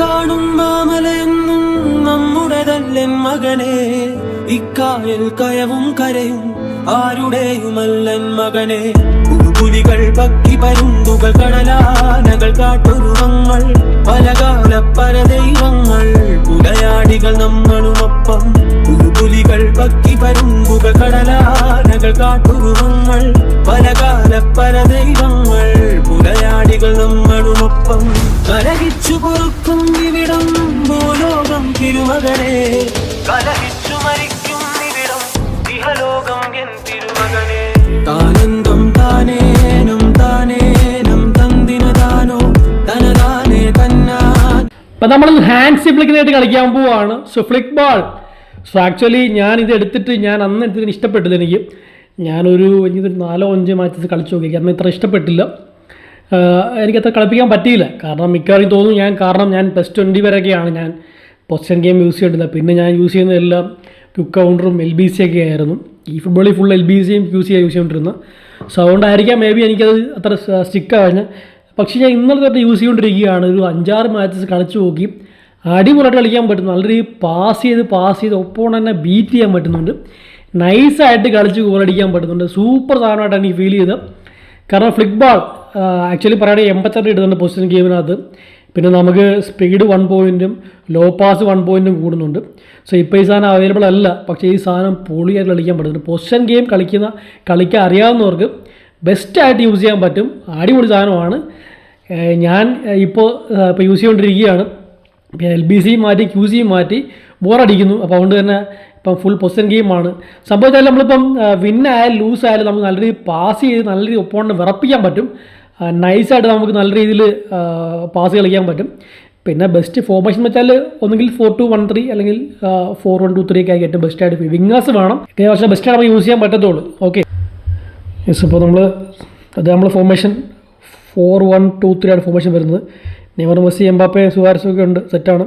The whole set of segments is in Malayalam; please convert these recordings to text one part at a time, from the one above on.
കാണുന്ന നമ്മുടെ നമ്മുടെതല്ലൻ മകനെ. ഇക്കായൽ കയവും കരയും ആരുടെയുമല്ലൻ മകനെ. പുലികൾ പക്കി പരുന്തുകൾ കടലാനകൾ കാട്ടുരുവങ്ങൾ പലകാല പല ദൈവങ്ങൾ പുലയാടികൾ നമ്മളുമൊപ്പം. പുലികൾ പക്കി പരുന്തുകൾ കടലാനകൾ കാട്ടുരുവങ്ങൾ പലകാല പല ദൈവങ്ങൾ പുലയാടികൾ നമ്മളുമൊപ്പം. കരകിച്ചു പൊറുക്കും തിരുമകനെ കലഹിച്ചു മരിക്കും നിവിടം ഇഹലോകം എൻ തിരുമകനെ. താനന്തം താനേനം താനേനം തനതാനേ തന്നാ. അപ്പം നമ്മൾ ഹാൻഡ് സിഫ്ലിക്കിനായിട്ട് കളിക്കാൻ പോവാണ്. So flick ball so actually ഞാൻ ഇത് എടുത്തിട്ട് ഞാൻ അന്ന് എടുത്തിട്ട് ഇഷ്ടപ്പെട്ടത് എനിക്ക്. ഞാനൊരു എനിക്കൊരു നാലോ അഞ്ചോ മാച്ചസ് കളിച്ചു നോക്കി. അന്ന് ഇത്ര ഇഷ്ടപ്പെട്ടില്ല. എനിക്കത്ര കളിപ്പിക്കാൻ പറ്റിയില്ല. കാരണം മിക്കവാറും തോന്നുന്നു ഞാൻ കാരണം ഞാൻ പ്ലസ് ട്വന്റി വരെയൊക്കെയാണ് ഞാൻ. പൊസിഷൻ ഗെയിം യൂസ് ചെയ്തിട്ടില്ല പിന്നെ ഞാൻ യൂസ് ചെയ്യുന്നതെല്ലാം ക്യുക്ക് കൗണ്ടറും എൽ ബി സി ഒക്കെ ആയിരുന്നു. ഈ ഫുട്ബോളിൽ ഫുൾ എൽ ബി സിയും യൂസ് ചെയ്യാൻ യൂസ് ചെയ്തുകൊണ്ടിരുന്ന സോ അതുകൊണ്ടായിരിക്കാം മേ ബി എനിക്കത് അത്ര സ്റ്റിക്കാണ് പക്ഷേ ഞാൻ ഇന്നലെ തൊട്ട് യൂസ് ചെയ്തുകൊണ്ടിരിക്കുകയാണ്. ഒരു അഞ്ചാറ് മാച്ചസ് കളിച്ചു നോക്കി. അടിപൊളിയായിട്ട് കളിക്കാൻ പറ്റുന്നു. നല്ല രീതിയിൽ പാസ് ചെയ്ത് പാസ് ചെയ്ത് ഒപ്പം തന്നെ ബീറ്റ് ചെയ്യാൻ പറ്റുന്നുണ്ട്. നൈസായിട്ട് കളിച്ച് ഗോളടിക്കാൻ പറ്റുന്നുണ്ട്. സൂപ്പർ സാധനമായിട്ടാണ് എനിക്ക് ഫീൽ ചെയ്തത്. കാരണം ഫ്ലിക്ക് ബാൾ ആക്ച്വലി പറയുകയാണെങ്കിൽ എൺപത്തെട്ട് ഇടുന്നുണ്ട് പൊസിഷൻ ഗെയിമിനകത്ത് പിന്നെ നമുക്ക് സ്പീഡ് വൺ പോയിന്റും ലോ പാസ് വൺ പോയിന്റും കൂടുന്നുണ്ട്. സോ ഇപ്പോൾ ഈ സാധനം അവൈലബിൾ അല്ല. പക്ഷേ ഈ സാധനം പൊളിയായിട്ട് കളിക്കാൻ പറ്റുന്നുണ്ട് പൊസിഷൻ ഗെയിം കളിക്കുന്ന കളിക്കാൻ അറിയാവുന്നവർക്ക് ബെസ്റ്റായിട്ട് യൂസ് ചെയ്യാൻ പറ്റും. അടിപൊളി സാധനമാണ്. ഞാൻ ഇപ്പോൾ ഇപ്പോൾ യൂസ് ചെയ്തുകൊണ്ടിരിക്കുകയാണ് എൽ ബി സി മാറ്റി ക്യൂ സി മാറ്റി ബോറടിക്കുന്നു അപ്പോൾ അതുകൊണ്ട് തന്നെ ഇപ്പം ഫുൾ പൊസിഷൻ ഗെയിമാണ് സംഭവിച്ചാൽ നമ്മളിപ്പം വിൻ ആയാലും ലൂസ് ആയാലും നമുക്ക് നല്ല രീതിയിൽ പാസ് ചെയ്ത് നല്ല രീതിയിൽ ഒപ്പോണ്ട് വിറപ്പിക്കാൻ പറ്റും. നൈസായിട്ട് നമുക്ക് നല്ല രീതിയിൽ പാസ് കളിക്കാൻ പറ്റും. പിന്നെ ബെസ്റ്റ് ഫോർമേഷൻ വെച്ചാൽ ഒന്നുകിൽ ഫോർ ടു വൺ ത്രീ അല്ലെങ്കിൽ ഫോർ വൺ ടു ത്രീ ഒക്കെ ആയിട്ട് ബെസ്റ്റ് ബെസ്റ്റായിട്ട് വിങ്ങേഴ്സ് വേണം പക്ഷേ ബെസ്റ്റായിട്ട് നമുക്ക് യൂസ് ചെയ്യാൻ പറ്റത്തുള്ളൂ. ഓക്കെ യെസ് ഇപ്പോൾ നമ്മൾ അത് നമ്മൾ formation four one two three ആണ് ഫോർമേഷൻ വരുന്നത്. നെയ്മർ മെസ്സി എംബാപ്പെ സുവാരസ് ഒക്കെ ഉണ്ട് സെറ്റാണ്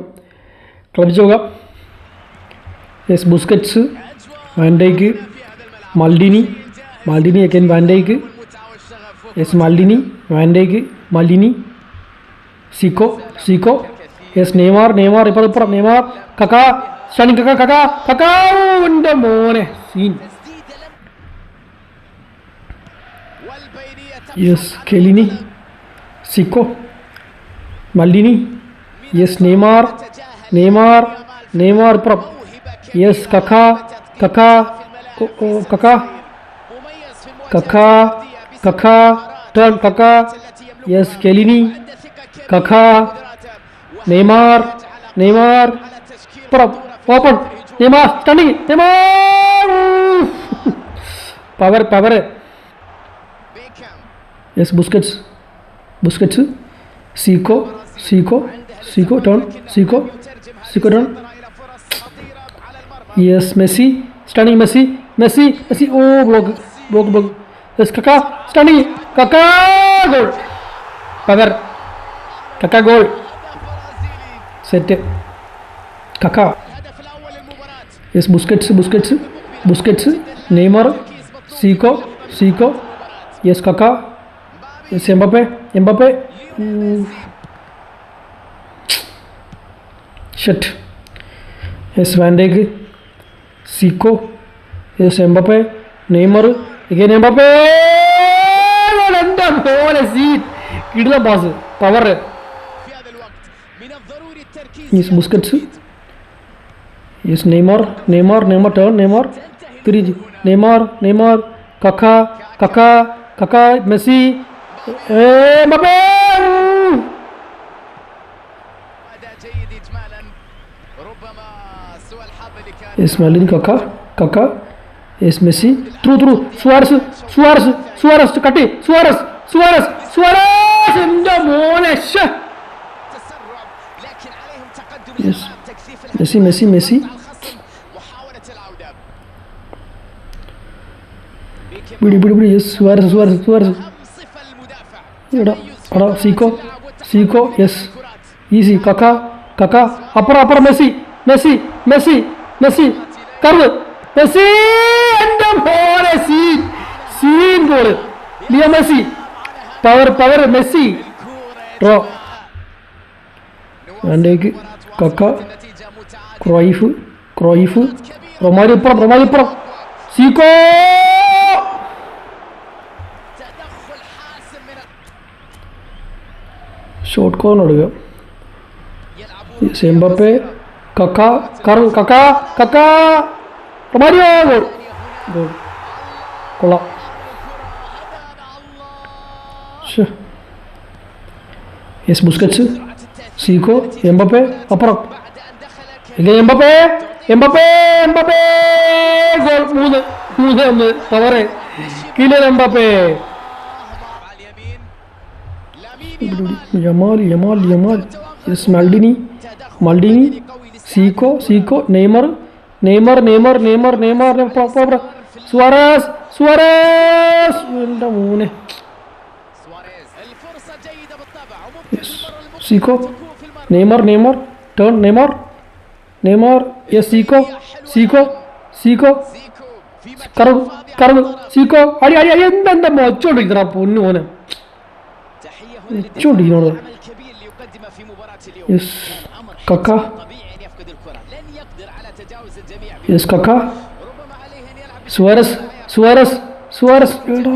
ക്ലബ് നോക്കാം yes Busquets Van Dijk Maldini Maldini അക്കൻ Van Dijk yes Maldini Van Dijk Maldini Zico Zico yes Neymar Neymar ഇപ്പോൾ ഇപ്പുറം നെയ്മാർ കക്കാ ഷണി കക്ക കക്ക കക്കാ എന്റെ മോനെ. Scene yes Chiellini Zico Maldini yes Neymar Neymar Neymar ഇപ്പുറം യെസ് കക്ക കക്ക ഓ, ഓ, കക്ക കക്ക കക്ക ടേൺ കക്ക യെസ് കെലിനി കക്ക നെയ്മാർ നെയ്മാർ ഇപ്പുറം open Neymar stunning Neymar power power yes Busquets Busquets Zico Zico Zico turn Zico Zico turn yes Messi stunning Messi Messi Messi oh block block block yes Kaka stunning Kaka goal power Kaka goal set Kaka. Yes Busquets Busquets Busquets Neymar Zico Zico. Yes Kaka. Yes Mbappe Mbappe. Shoot yes Van Dijk Zico. Yes Mbappe Neymar. Again Mbappe. കിടില pass power yes Busquets yes Neymar Neymar Neymar turn Neymar തിരിച്ച് Neymar Neymar Kaka Kaka Kaka Messi ഇസ്മാലിൻ Kaka Kaka yes Messi through through Suarez Suarez Suarez കട്ടി സുവാരസ് സുവാരസ് സുവാരസ് എന്റെ മോനെ മെസ്സി മെസ്സി മെസ്സി പിടി പിടി പിടി യെസ് സുവാരസ് സുവാരസ് സുവാരസ് എടാ എടാ സീക്കോ സീക്കോ യെസ് ഈസി കക്ക കക്ക അപ്പുറം അപ്പുറം Messi Messi Messi Messi curve Messi എന്റെ മോനെ scene scene goal Leo Messi power power Messi draw Van Dijk Kaka Cruyff Cruyff റൊമാലിപ്പുറം റൊമാലിപ്പുറം സീക്കോ ഷോർട്ട് കോർണർ എടുക്കുക സെമ്പപ്പെ കക്ക കക്ക കക്ക റൊമാലിയോ ഗോൾ ഗോൾ കൊള്ളാം. യെസ് ബുസ്കറ്റ്സ് സീക്കോ എംബപ്പെ അപ്പുറം بعد أن دخل ഇല്ല എംബപ്പേ എംബപ്പേ എംബപ്പേ ഗോൾ മൂന്ന് മൂന്ന് ഒന്ന് power കിലൻ Mbappe على اليمين Lamine Yamal Yamal Yamal yes Maldini Maldini Zico Zico Neymar Neymar Neymar Neymar Neymar Suarez Suarez എൻ്റെ മൂന്ന് Zico Neymar Neymar turn Neymar Neymar yes Zico Zico Zico curve curve Zico അടി അടി അടി. എന്താ എന്താ വെച്ചോണ്ടിരിക്കുന്ന പൊന്നു മോനെ. വെച്ചോണ്ടിരിക്കണോ yes Kaka yes Kaka Suarez Suarez Suarez എടാ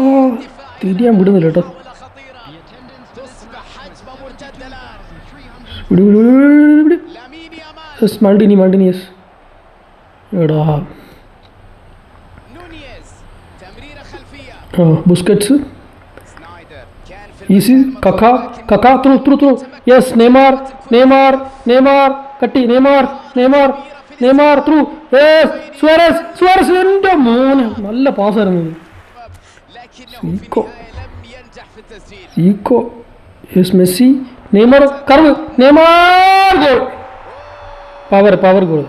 തിരിയാൻ വിടുന്നില്ല കേട്ടോ. यस माल्टिनी माल्टिनी यस एड़ा बुस्केट्स इसी Kaka Kaka through through through yes Neymar Neymar Neymar कट्टी Neymar Neymar Neymar through. Suarez Suarez എൻ്റെ മോന്. നല്ല പാസ്സായിരുന്നു Eeco Eeco yes Messi Neymar curve Neymar goal. Power power goal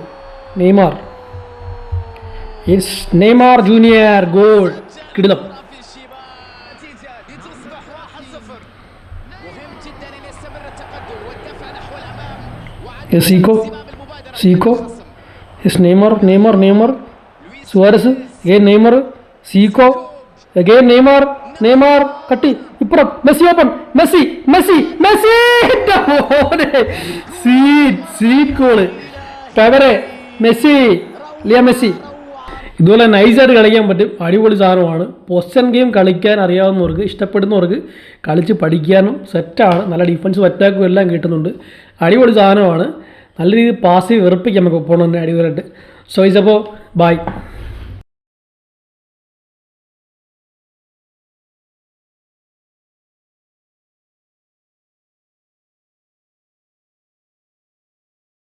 Neymar. It's Neymar junior goal കിടിലം. Zico Zico is Neymar Neymar Neymar. Suarez. Gay Neymar. Zico ഗേ നെയ്മർ. നെയ്മർ കട്ടി ഇപ്പുറം Messi open Messi Messi Messi seat seat goal. പവറെ Messi Liya Messi. ഇതുപോലെ നൈസായിട്ട് കളിക്കാൻ പറ്റും. അടിപൊളി സാധനമാണ്. പൊസ്റ്റൻ ഗെയിം കളിക്കാൻ അറിയാവുന്നവർക്ക് ഇഷ്ടപ്പെടുന്നവർക്ക് കളിച്ച് പഠിക്കാനും സെറ്റാണ് നല്ല ഡിഫൻസും അറ്റാക്കും എല്ലാം കിട്ടുന്നുണ്ട്. അടിപൊളി സാധനമാണ്. നല്ല രീതിയിൽ പാസ് വെറുപ്പിക്കാം നമുക്ക് ഒപ്പം തന്നെ അടിപൊളിയായിട്ട്. സോ ഇസ് അപ്പോൾ ബൈ